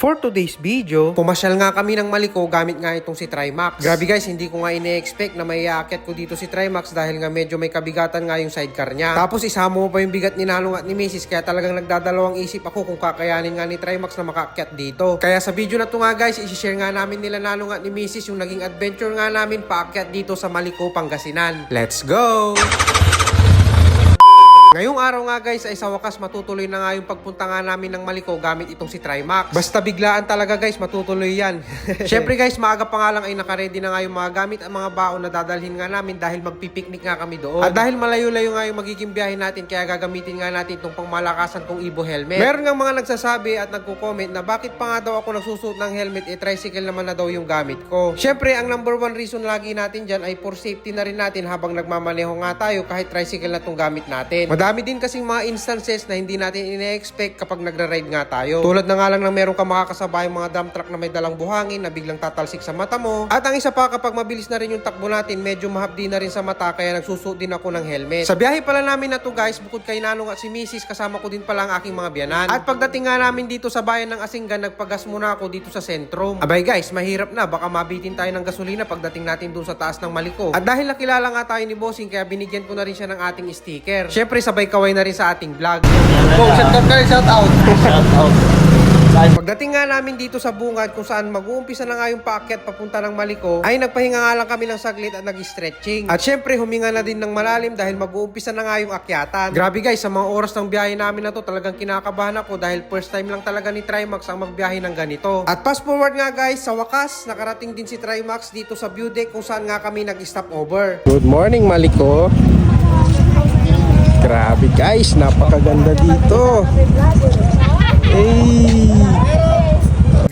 For today's video, pumasyal nga kami ng Maliko gamit nga itong si Trimax. Grabe guys, hindi ko nga ine-expect na may aakyat ko dito si Trimax dahil nga medyo may kabigatan nga yung sidecar niya. Tapos isama mo pa yung bigat ni Nanong at ni Mrs. Kaya talagang nagdadalawang isip ako kung kakayanin nga ni Trimax na makaakyat dito. Kaya sa video na to nga guys, isi-share nga namin nila Nanong at ni Mrs. yung naging adventure nga namin paakyat dito sa Maliko, Pangasinan. Let's go! Ngayong araw nga guys ay sa wakas matutuloy na nga yung pagpunta nga namin ng Maliko gamit itong si Trimax. Basta biglaan talaga guys matutuloy yan. Syempre guys maaga pa nga lang ay nakaredy na nga yung mga gamit at mga baon na dadalhin nga namin dahil magpipiknik nga kami doon. At dahil malayo-layo nga yung magiging biyahe natin kaya gagamitin nga natin itong pangmalakasan kong Ibo helmet. Meron nga mga nagsasabi at nagko-comment na bakit pa nga daw ako nagsusuot ng helmet eh tricycle naman na daw yung gamit ko. Syempre ang number one reason lagi natin dyan ay for safety na rin natin habang nagmamaneho nga tayo kahit tricycle na tong gamit natin. Madami din kasing mga instances na hindi natin ine-expect kapag nagra-ride nga tayo. Tulad na nga lang ng meron ka makakasabay mga dump truck na may dalang buhangin na biglang tatalsik sa mata mo. At ang isa pa kapag mabilis na rin yung takbo natin, medyo mahapdi na rin sa mata kaya nagsusuot din ako ng helmet. Sa biyahe pala namin na to guys, bukod kay Nanong at si Mrs. kasama ko din pala ang aking mga biyanan. At pagdating nga namin dito sa bayan ng Asinggan, nagpagas muna ako dito sa sentrum. Abay guys, mahirap na. Baka mabitin tayo ng gasolina pagdating natin dun sa taas ng Maliko. At dahil nakilala nga tayo ni Bossing, kaya binigyan ko na rin siya ng ating sticker. Syempre, sabay kaway na rin sa ating vlog. Oh, shout out ka rin, shout out. Shout out. Pagdating nga namin dito sa bungad kung saan mag-uumpisa na nga yung paakyat papunta ng Maliko, ay nagpahinga nga lang kami ng saglit at nag-stretching. At syempre, huminga na din ng malalim dahil mag-uumpisa na nga yung akyatan. Grabe guys, sa mga oras ng biyahe namin na to, talagang kinakabahan ako dahil first time lang talaga ni Trimax ang magbiyahe ng ganito. At fast forward nga guys, sa wakas, nakarating din si Trimax dito sa view deck kung saan nga kami nag-stop over. Good morning, Maliko. Grabe guys, napakaganda dito.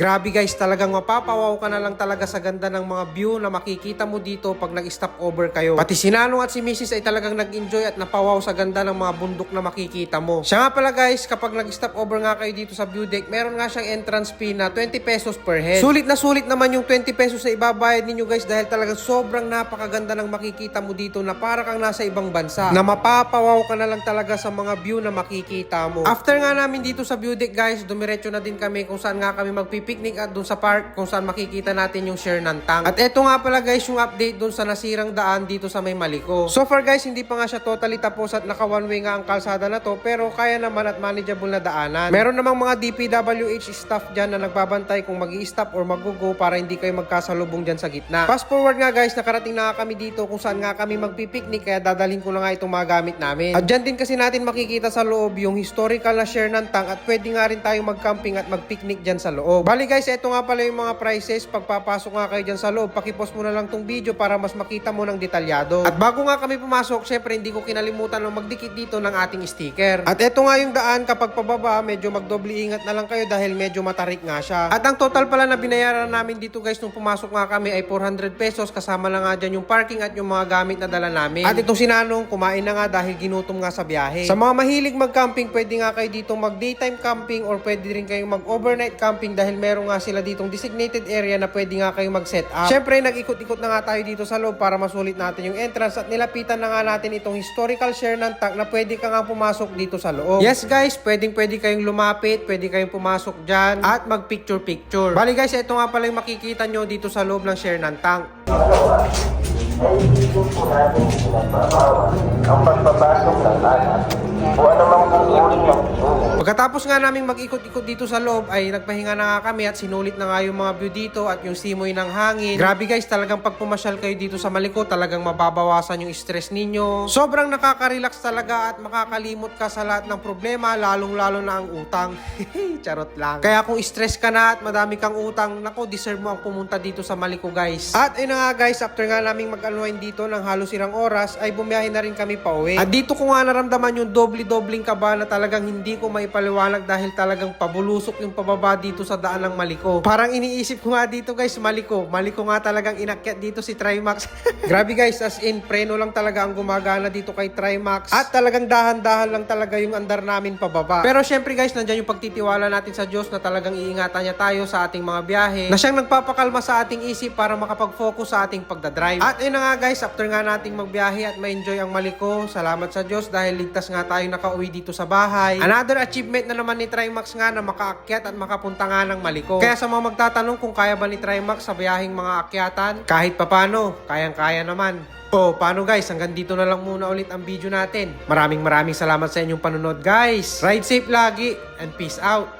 Grabe guys, talagang mapapawaw ka na lang talaga sa ganda ng mga view na makikita mo dito pag nag-stop over kayo. Pati si Nanong at si Mrs. ay talagang nag-enjoy at napawaw sa ganda ng mga bundok na makikita mo. Siya nga pala guys, kapag nag-stop over nga kayo dito sa view deck, meron nga siyang entrance fee na 20 pesos per head. Sulit na sulit naman yung 20 pesos na ibabayad ninyo guys dahil talagang sobrang napakaganda ng makikita mo dito na para kang nasa ibang bansa. Na mapapawaw ka na lang talaga sa mga view na makikita mo. After nga namin dito sa view deck guys, dumiretso na din kami kung saan nga kami magpipiknik at dun sa park kung saan makikita natin yung share ng tank. At eto nga pala guys yung update dun sa nasirang daan dito sa may Maliko. So far guys, hindi pa nga siya totally tapos at naka one way nga ang kalsada na to pero kaya naman at manageable na daanan. Meron namang mga DPWH staff dyan na nagbabantay kung mag stop or mag-go para hindi kayo magkasalubong dyan sa gitna. Fast forward nga guys, nakarating na kami dito kung saan nga kami magpipiknik kaya dadalhin ko na nga itong mga gamit namin. At dyan din kasi natin makikita sa loob yung historical na share ng tank at pwede nga rin tayong mag-camping at mag-picnic dyan sa loob. Bali guys, eto nga pala yung mga prices. Pagpapasok nga kayo dyan sa loob, pakipost mo na lang tong video para mas makita mo ng detalyado. At bago nga kami pumasok, syempre hindi ko kinalimutan na magdikit dito ng ating sticker. At eto nga yung daan, kapag pababa, medyo magdoble ingat na lang kayo dahil medyo matarik nga siya. At ang total pala na binayaran namin dito guys nung pumasok nga kami ay 400 pesos kasama na nga dyan yung parking at yung mga gamit na dala namin. At itong sinanong, kumain na nga dahil ginutom nga sa biyahe. Sa mga mahilig mag-camping, pwede nga kayo dito mag-daytime camping or pwede rin kayong mag-overnight camping dahil meron nga sila ditong designated area na pwede nga kayong mag-set up. Syempre, nag-ikot-ikot na nga tayo dito sa loob para masulit natin yung entrance at nilapitan na nga natin itong historical share ng tank na pwede ka nga pumasok dito sa loob. Yes guys, pwedeng pwede kayong lumapit, pwede kayong pumasok dyan at mag-picture-picture. Bali guys, ito nga pala yung makikita nyo dito sa loob ng share ng tank. ang pagpapasok ng anak o anumang uri ng Pagkatapos nga naming mag-ikot-ikot dito sa loob ay nagpahinga na nga kami at sinulit na nga yung mga view dito at yung simoy ng hangin. Grabe guys, talagang pag pumasyal kayo dito sa Maliko, talagang mababawasan yung stress ninyo. Sobrang nakaka-relax talaga at makakalimot ka sa lahat ng problema, lalong-lalo na ang utang. Charot lang. Kaya kung stress ka na at madami kang utang, nako, deserve mo ang pumunta dito sa Maliko guys. At ayun na nga guys, after nga naming mag-unwind dito ng halos ilang oras, ay bumiyahe na rin kami pa uwi. At dito ko nga naramdaman yung doble-dobling kaba na talagang hindi ko maipaliwanag dahil talagang pabulusok yung pababa dito sa daan ng Maliko. Parang iniisip ko nga dito guys, Maliko. Maliko nga talagang inakyat dito si Trimax. Grabe guys, as in, preno lang talaga ang gumagana dito kay Trimax. At talagang dahan-dahan lang talaga yung andar namin pababa. Pero syempre guys, nandyan yung pagtitiwala natin sa Diyos na talagang iingatan niya tayo sa ating mga biyahe. Na siyang nagpapakalma sa ating isip para makapag-focus sa ating pagdadrive. At yun na nga guys, after nga nating magbiyahe at ma-enjoy ang Maliko, salamat sa Diyos dahil ligtas nga tayo nakauwi dito sa bahay. Another achievement na naman ni Trimax nga na makaakyat at makapunta nga ng Maliko. Kaya sa mga magtatanong kung kaya ba ni Trimax sa biyaheng mga akyatan, kahit papano, kayang-kaya naman. O, paano guys? Hanggang dito na lang muna ulit ang video natin. Maraming maraming salamat sa inyong panunod guys. Ride safe lagi and peace out.